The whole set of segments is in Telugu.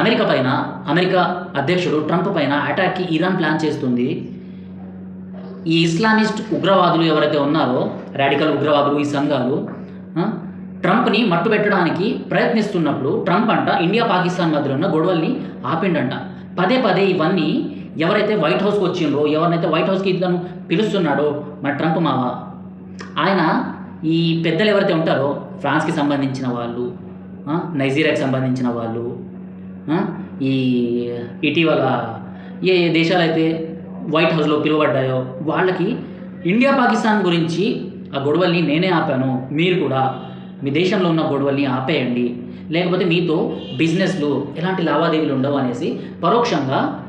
అమెరికా పైన అమెరికా అధ్యక్షుడు ట్రంప్ పైన అటాక్కి ఇరాన్ ప్లాన్ చేస్తుంది. ఈ ఇస్లామిస్ట్ ఉగ్రవాదులు ఎవరైతే ఉన్నారో రాడికల్ ఉగ్రవాదులు ఈ సంఘాలు ట్రంప్ని మట్టు పెట్టడానికి ప్రయత్నిస్తున్నప్పుడు ట్రంప్ అంట ఇండియా పాకిస్తాన్ మధ్యలో ఉన్న గొడవల్ని ఆపిండంట. పదే పదే ఇవన్నీ ఎవరైతే వైట్ హౌస్కి వచ్చిండ్రో ఎవరినైతే వైట్ హౌస్కి ఇతను పిలుస్తున్నాడో మన ట్రంప్ మావ? ఆయన ఈ పెద్దలు ఎవరైతే ఉంటారో ఫ్రాన్స్కి సంబంధించిన వాళ్ళు నైజీరియాకి సంబంధించిన వాళ్ళు ఈ ఇటీవల ఏ ఏ దేశాలైతే వైట్ హౌస్లో పిలువబడ్డాయో వాళ్ళకి ఇండియా పాకిస్తాన్ గురించి ఆ గొడవల్ని నేనే ఆపాను. మీరు కూడా మీ దేశంలో ఉన్న గొడవల్ని ఆపేయండి. లేకపోతే మీతో బిజినెస్లు ఎలాంటి లావాదేవీలు ఉండవు అనేసి పరోక్షంగా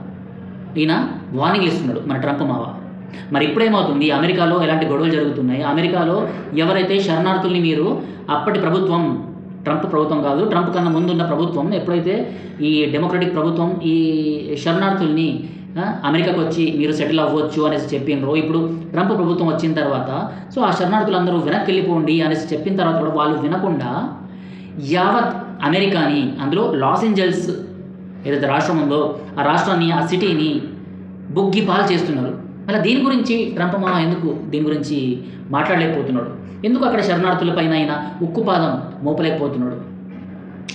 ఈయన వార్నింగ్ ఇస్తున్నాడు మన ట్రంప్ మావ. మరి ఇప్పుడేమవుతుంది? అమెరికాలో ఎలాంటి గొడవలు జరుగుతున్నాయి? అమెరికాలో ఎవరైతే శరణార్థుల్ని మీరు అప్పటి ప్రభుత్వం ట్రంప్ ప్రభుత్వం కాదు. ట్రంప్ కన్నా ముందున్న ప్రభుత్వం ఎప్పుడైతే ఈ డెమోక్రటిక్ ప్రభుత్వం ఈ శరణార్థుల్ని అమెరికాకు వచ్చి మీరు సెటిల్ అవ్వచ్చు అనేసి చెప్పిండ్రు ఇప్పుడు ట్రంప్ ప్రభుత్వం వచ్చిన తర్వాత సో ఆ శరణార్థులందరూ వెనక్కి వెళ్ళిపోండి అనేసి చెప్పిన తర్వాత కూడా వాళ్ళు వినకుండా యావత్ అమెరికాని అందులో లాస్ ఏంజల్స్ ఏదైతే రాష్ట్రం ఉందో ఆ రాష్ట్రాన్ని ఆ సిటీని బుగ్గి పాలు చేస్తున్నారు. అలా దీని గురించి ట్రంప్ మా ఎందుకు దీని గురించి మాట్లాడలేకపోతున్నాడు? ఎందుకు అక్కడ శరణార్థులపైన ఆయన ఉక్కుపాదం మోపలేకపోతున్నాడు?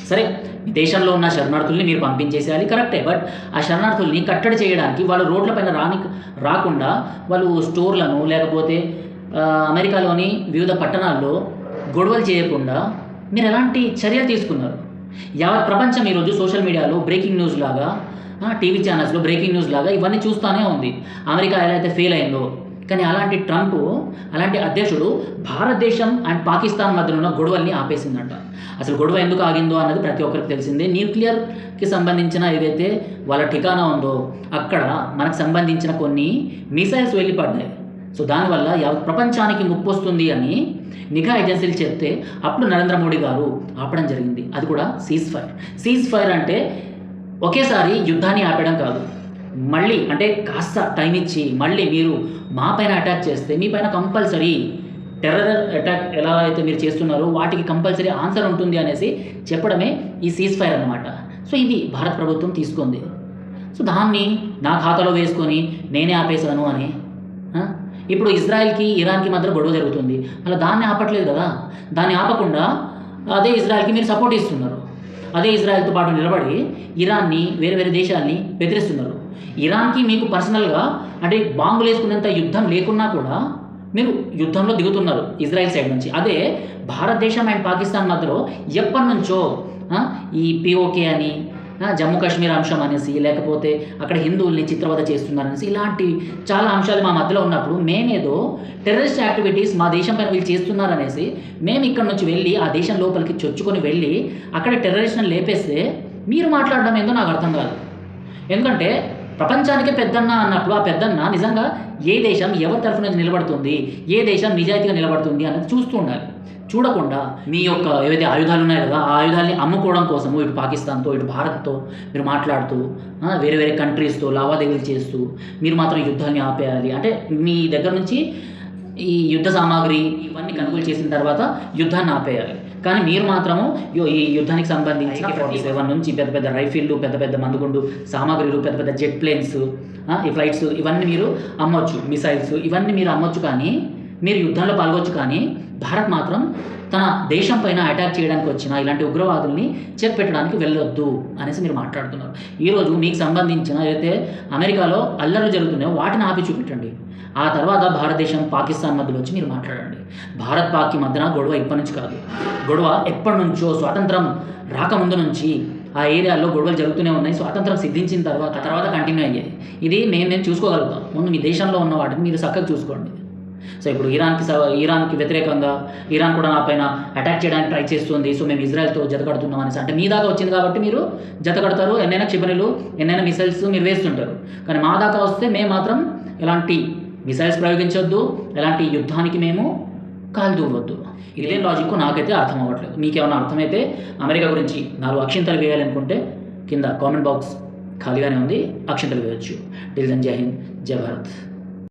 సరే దేశంలో ఉన్న శరణార్థుల్ని మీరు పంపించేసేయాలి కరెక్టే. బట్ ఆ శరణార్థుల్ని కట్టడి చేయడానికి వాళ్ళు రోడ్లపైన రాని రాకుండా వాళ్ళు స్టోర్లను లేకపోతే అమెరికాలోని వివిధ పట్టణాల్లో గొడవలు చేయకుండా మీరు ఎలాంటి చర్యలు తీసుకున్నారు? యావత్ ప్రపంచం ఈరోజు సోషల్ మీడియాలో బ్రేకింగ్ న్యూస్ లాగా టీవీ ఛానల్స్లో బ్రేకింగ్ న్యూస్ లాగా ఇవన్నీ చూస్తూనే ఉంది. అమెరికా ఎలా అయితే ఫెయిల్ అయిందో. కానీ అలాంటి ట్రంప్ అలాంటి అధ్యక్షుడు భారతదేశం అండ్ పాకిస్తాన్ మధ్యలో ఉన్న గొడవల్ని ఆపేసిందంట. అసలు గొడవ ఎందుకు ఆగిందో అన్నది ప్రతి ఒక్కరికి తెలిసిందే. న్యూక్లియర్కి సంబంధించిన ఏదైతే వాళ్ళ ఠికానా ఉందో అక్కడ మనకు సంబంధించిన కొన్ని మిసైల్స్ వెళ్ళి పడ్డాయి సో దానివల్ల యావత్ ప్రపంచానికి ముప్పు వస్తుంది అని నిఘా ఏజెన్సీలు చెప్తే అప్పుడు నరేంద్ర మోడీ గారు ఆపడం జరిగింది. అది కూడా సీజ్ ఫైర్ సీజ్ ఫైర్ అంటే ఒకేసారి యుద్ధాన్ని ఆపేయడం కాదు. మళ్ళీ అంటే కాస్త టైం ఇచ్చి మళ్ళీ మీరు మా పైన అటాక్ చేస్తే మీ పైన కంపల్సరీ టెర్రర్ అటాక్ ఎలా అయితే మీరు చేస్తున్నారో వాటికి కంపల్సరీ ఆన్సర్ ఉంటుంది అనేసి చెప్పడమే ఈ సీజ్ ఫైర్ అన్నమాట. సో ఇది భారత ప్రభుత్వం తీసుకుంది. సో దాన్ని నా ఖాతాలో వేసుకొని నేనే ఆపేశాను అని ఇప్పుడు ఇజ్రాయెల్కి ఇరాన్కి మాత్రం గొడవ జరుగుతుంది. అలా దాన్ని ఆపట్లేదు కదా. దాన్ని ఆపకుండా అదే ఇజ్రాయెల్కి మీరు సపోర్ట్ ఇస్తున్నారు. అదే ఇజ్రాయెల్తో పాటు నిలబడి ఇరాన్ని వేరే వేరే దేశాల్ని బెదిరిస్తున్నారు. ఇరాన్కి మీకు పర్సనల్గా అంటే బాంబులు వేసుకునేంత యుద్ధం లేకున్నా కూడా మీరు యుద్ధంలో దిగుతున్నారు ఇజ్రాయెల్ సైడ్ నుంచి. అదే భారతదేశం అండ్ పాకిస్తాన్ మధ్యలో ఎప్పటి నుంచో ఈ పిఓకే అని జమ్మూ కాశ్మీర్ అంశం అనేసి లేకపోతే అక్కడ హిందువుల్ని చిత్రవద చేస్తున్నారనేసి ఇలాంటి చాలా అంశాలు మా మధ్యలో ఉన్నప్పుడు మేమేదో టెర్రరిస్ట్ యాక్టివిటీస్ మా దేశం పైన వీళ్ళు చేస్తున్నారనేసి మేము ఇక్కడ నుంచి వెళ్ళి ఆ దేశం లోపలికి చొచ్చుకొని వెళ్ళి అక్కడ టెర్రరిస్ట్ని లేపేస్తే మీరు మాట్లాడడం ఏందో నాకు అర్థం కాదు. ఎందుకంటే ప్రపంచానికే పెద్దన్న అన్నప్పుడు ఆ పెద్దన్న నిజంగా ఏ దేశం ఎవరి తరఫున నుంచి నిలబడుతుంది ఏ దేశం నిజాయితీగా నిలబడుతుంది అనేది చూస్తూ ఉండాలి. చూడకుండా మీ యొక్క ఏవైతే ఆయుధాలు ఉన్నాయో కదా ఆ ఆయుధాలని అమ్ముకోవడం కోసము ఇటు పాకిస్తాన్తో ఇటు భారత్తో మీరు మాట్లాడుతూ వేరే వేరే కంట్రీస్తో లావాదేవీలు చేస్తూ మీరు మాత్రం యుద్ధాన్ని ఆపేయాలి. అంటే మీ దగ్గర నుంచి ఈ యుద్ధ సామాగ్రి ఇవన్నీ కొనుగోలు చేసిన తర్వాత యుద్ధాన్ని ఆపేయాలి. కానీ మీరు మాత్రము ఈ యుద్ధానికి సంబంధించి ఫార్టీ సెవెన్ నుంచి పెద్ద పెద్ద రైఫిల్లు పెద్ద పెద్ద మందుగుండు సామాగ్రిలు పెద్ద పెద్ద జెట్ ప్లేన్స్ ఈ ఫ్లైట్స్ ఇవన్నీ మీరు అమ్మొచ్చు మిసైల్స్ ఇవన్నీ మీరు అమ్మొచ్చు కానీ మీరు యుద్ధంలో పాల్గొచ్చు కానీ భారత్ మాత్రం తన దేశం పైన అటాక్ చేయడానికి వచ్చిన ఇలాంటి ఉగ్రవాదుల్ని చెక్ పెట్టడానికి వెళ్ళొద్దు అనేసి మీరు మాట్లాడుతున్నారు. ఈరోజు మీకు సంబంధించిన అయితే అమెరికాలో అల్లర్లు జరుగుతున్నాయో వాటిని ఆపి చూపెట్టండి. ఆ తర్వాత భారతదేశం పాకిస్తాన్ మధ్యలో వచ్చి మీరు మాట్లాడండి. భారత్ పాక్కి మధ్యన గొడవ ఇప్పటి నుంచి కాదు. గొడవ ఎప్పటి నుంచో స్వాతంత్రం రాకముందు నుంచి ఆ ఏరియాలో గొడవలు జరుగుతూనే ఉన్నాయి. స్వాతంత్రం సిద్ధించిన తర్వాత తర్వాత కంటిన్యూ అయ్యాయి. ఇది మేము నేను చూసుకోగలుగుతాం. ముందు మీ దేశంలో ఉన్న వాటిని మీరు చక్కగా చూసుకోండి. సో ఇప్పుడు ఇరాన్కి స- ఇరాన్కి వ్యతిరేకంగా ఇరాన్ కూడా నా పైన అటాక్ చేయడానికి ట్రై చేస్తుంది. సో మేము ఇజ్రాయెల్తో జతకడుతున్నాం అనేసి. అంటే మీ దాకా వచ్చింది కాబట్టి మీరు జతకడతారు ఎన్నైనా క్షిపణులు ఎన్నైనా మిసైల్స్ మీరు వేస్తుంటారు. కానీ మా దాకా వస్తే మేము మాత్రం ఎలాంటి మిసైల్స్ ప్రయోగించొద్దు ఎలాంటి యుద్ధానికి మేము కాలు దూవద్దు ఇదే లాజిక్ నాకైతే అర్థం అవ్వట్లేదు. మీకేమైనా అర్థమైతే అమెరికా గురించి నాలుగు అక్షింతలు వేయాలనుకుంటే కింద కామెంట్ బాక్స్ ఖాళీగానే ఉంది అక్షింతలు వేయొచ్చు. టిల్ దెన్ జై హింద్ జై భారత్.